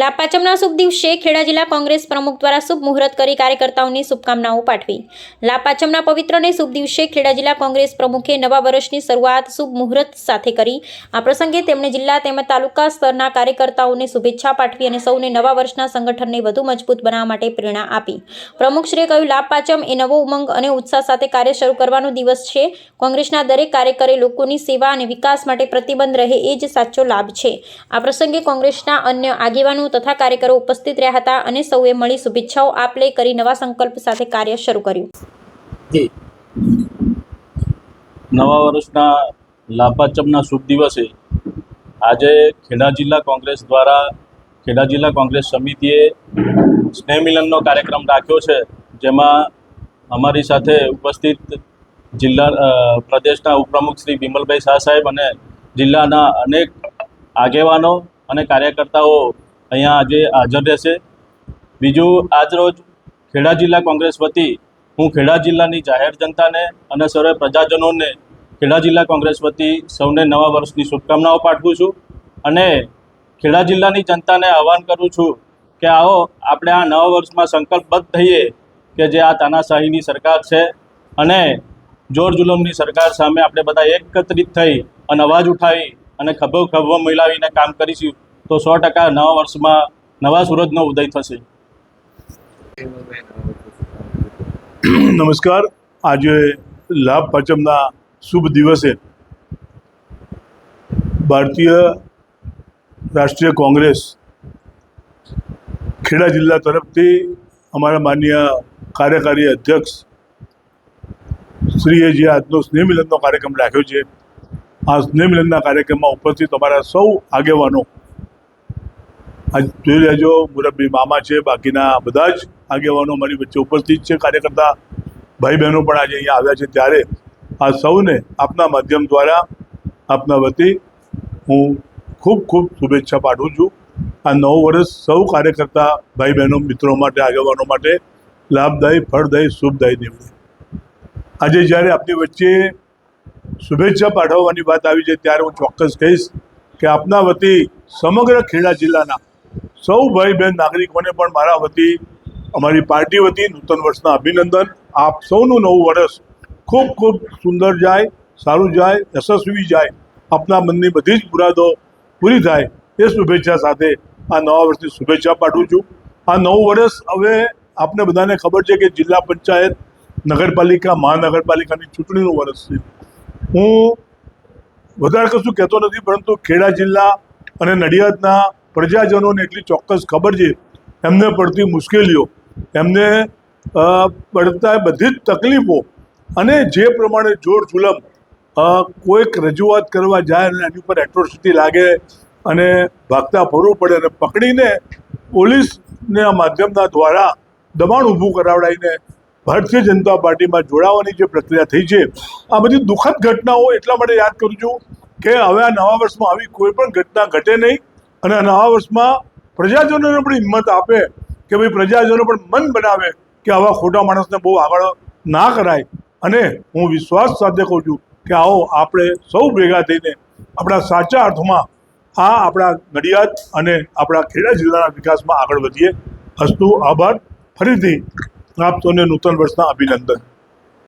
લાપાચમના શુભ દિવસે ખેડા જિલ્લા કોંગ્રેસ પ્રમુખ દ્વારા શુભ મુહૂર્ત કરી કાર્યકર્તાઓની શુભકામનાઓ પાઠવી. લાપાચમના પવિત્ર અને શુભ દિવસે ખેડા જિલ્લા કોંગ્રેસ પ્રમુખે નવા વર્ષની શરૂઆત શુભ મુહૂર્ત સાથે કરી. આ પ્રસંગે તેમણે જિલ્લા તેમજ તાલુકા સ્તરના કાર્યકર્તાઓને શુભેચ્છા પાઠવી અને સૌને નવા વર્ષના સંગઠનને વધુ મજબૂત બનાવવા માટે પ્રેરણા આપી. પ્રમુખશ્રીએ કહ્યું લાભપાચમ એ નવો ઉમંગ અને ઉત્સાહ સાથે કાર્ય શરૂ કરવાનો દિવસ છે. કોંગ્રેસના દરેક કાર્યકરે લોકોની સેવા અને વિકાસ માટે પ્રતિબંધ રહે એ જ સાચો લાભ છે. આ પ્રસંગે કોંગ્રેસના અન્ય આગેવાનો તથા કાર્યકરો ઉપસ્થિત રહ્યા હતા અને સૌએ મળી શુભેચ્છાઓ આપ લે કરી નવા સંકલ્પ સાથે કાર્ય શરૂ કર્યું. નવા વર્ષના લાભાચમના શુભ દિવસે આજે ખેડા જિલ્લા કોંગ્રેસ દ્વારા ખેડા જિલ્લા કોંગ્રેસ સમિતિએ સ્નેહ મિલનનો કાર્યક્રમ રાખ્યો છે, જેમાં અમારી સાથે ઉપસ્થિત જિલ્લા પ્રદેશના ઉપપ્રમુખ શ્રી બિમલભાઈ શાહ સાહેબ અને જિલ્લાના અનેક આગેવાનો અને કાર્યકર્તાઓ અહીંયા આજે હાજર રહેશે. બીજું, આજરોજ ખેડા જિલ્લા કોંગ્રેસ વતી હું ખેડા જિલ્લાની જાહેર જનતાને અને સર્વે પ્રજાજનોને ખેડા જિલ્લા કોંગ્રેસ વતી સૌને નવા વર્ષની શુભકામનાઓ પાઠવું છું. અને ખેડા જિલ્લાની જનતાને આહવાન કરું છું કે આવો, આપણે આ નવા વર્ષમાં સંકલ્પબદ્ધ થઈએ કે જે આ તાનાશાહીની સરકાર છે અને જોર જુલમની સરકાર સામે આપણે બધા એકત્રિત થઈ અને અવાજ ઉઠાવી અને ખભો ખભો મિલાવીને કામ કરીશું. તો સો ટકા નવા વર્ષમાં નવા સૂરજનો ઉદય થશે. નમસ્કાર. આજે લાભ પાંચમના શુભ દિવસે ભારતીય રાષ્ટ્રીય કોંગ્રેસ ખેડા જિલ્લા તરફથી અમારા માન્ય કાર્યકારી અધ્યક્ષ શ્રીએ જે આજનો સ્નેહ મિલનનો કાર્યક્રમ રાખ્યો છે, આ સ્નેહ મિલનના કાર્યક્રમમાં ઉપસ્થિત અમારા સૌ આગેવાનો જોઈ લેજો મુરબ્બી મામા છે, બાકીના બધા જ આગેવાનો મારી વચ્ચે ઉપસ્થિત છે. કાર્યકર્તા ભાઈ બહેનો પણ આજે અહીંયા આવ્યા છે ત્યારે. આ સૌને આપના માધ્યમ દ્વારા આપના વતી હું ખૂબ ખૂબ શુભેચ્છા પાઠવું છું. આ નવું વર્ષ સૌ કાર્યકર્તા ભાઈ બહેનો મિત્રો માટે, આગેવાનો માટે લાભદાયી, ફળદાયી, શુભદાયી નીવડે. આજે જ્યારે આપની વચ્ચે શુભેચ્છા પાઠવવાની વાત આવી છે, ત્યારે હું ચોક્કસ કહીશ કે આપના વતી સમગ્ર ખેડા જિલ્લાના સૌ ભાઈ બહેન નાગરિકોને પણ મારા વતી, અમારી પાર્ટી વતી નૂતન વર્ષના અભિનંદન. આપ સૌનું નવું વર્ષ ખૂબ ખૂબ સુંદર જાય, સારું જાય, યશસ્વી જાય. આપના મનની બધી જ મુરાદો પૂરી થાય. એ શુભેચ્છા સાથે આ નવા વર્ષની શુભેચ્છા પાઠવું છું. આ નવું વર્ષ હવે આપને બધાને ખબર છે કે જિલ્લા પંચાયત નગરપાલિકા, મહાનગરપાલિકાની ચૂંટણીનું વર્ષ છે. હું વધારે કશું કહેતો નથી, પરંતુ ખેડા જિલ્લા અને નડિયાદના પ્રજાજનોને એટલી ચોક્કસ ખબર છે, એમને પડતી મુશ્કેલીઓ, એમને પડતા બધી જ તકલીફો અને જે પ્રમાણે જોર જુલમ કોઈક રજૂઆત કરવા જાય અને એની ઉપર એટ્રોસિટી લાગે અને ભાગતા ફરવું પડે અને પકડીને પોલીસના માધ્યમના દ્વારા દબાણ ઊભું કરાવડાવીને ભારતીય જનતા પાર્ટીમાં જોડાવાની જે પ્રક્રિયા થઈ છે, આ બધી દુઃખદ ઘટનાઓ એટલા માટે યાદ કરું છું કે હવે આ નવા વર્ષમાં આવી કોઈ પણ ઘટના ઘટે નહીં. અને આ વર્ષમાં પ્રજાજનોને પણ હિંમત આપે કે ભાઈ પ્રજાજનો પણ મન બનાવે કે આવા ખોટા માણસને બહુ આગળ ના કરાય. અને હું વિશ્વાસ સાથે કહું છું કે આવો આપણે સૌ ભેગા થઈને આપણા સાચા અર્થમાં આ આપણા નડિયાદ અને આપણા ખેડા જિલ્લાના વિકાસમાં આગળ વધીએ. હસ્તુ આભાર. ફરીથી આપ સૌને નૂતન વર્ષના અભિનંદન.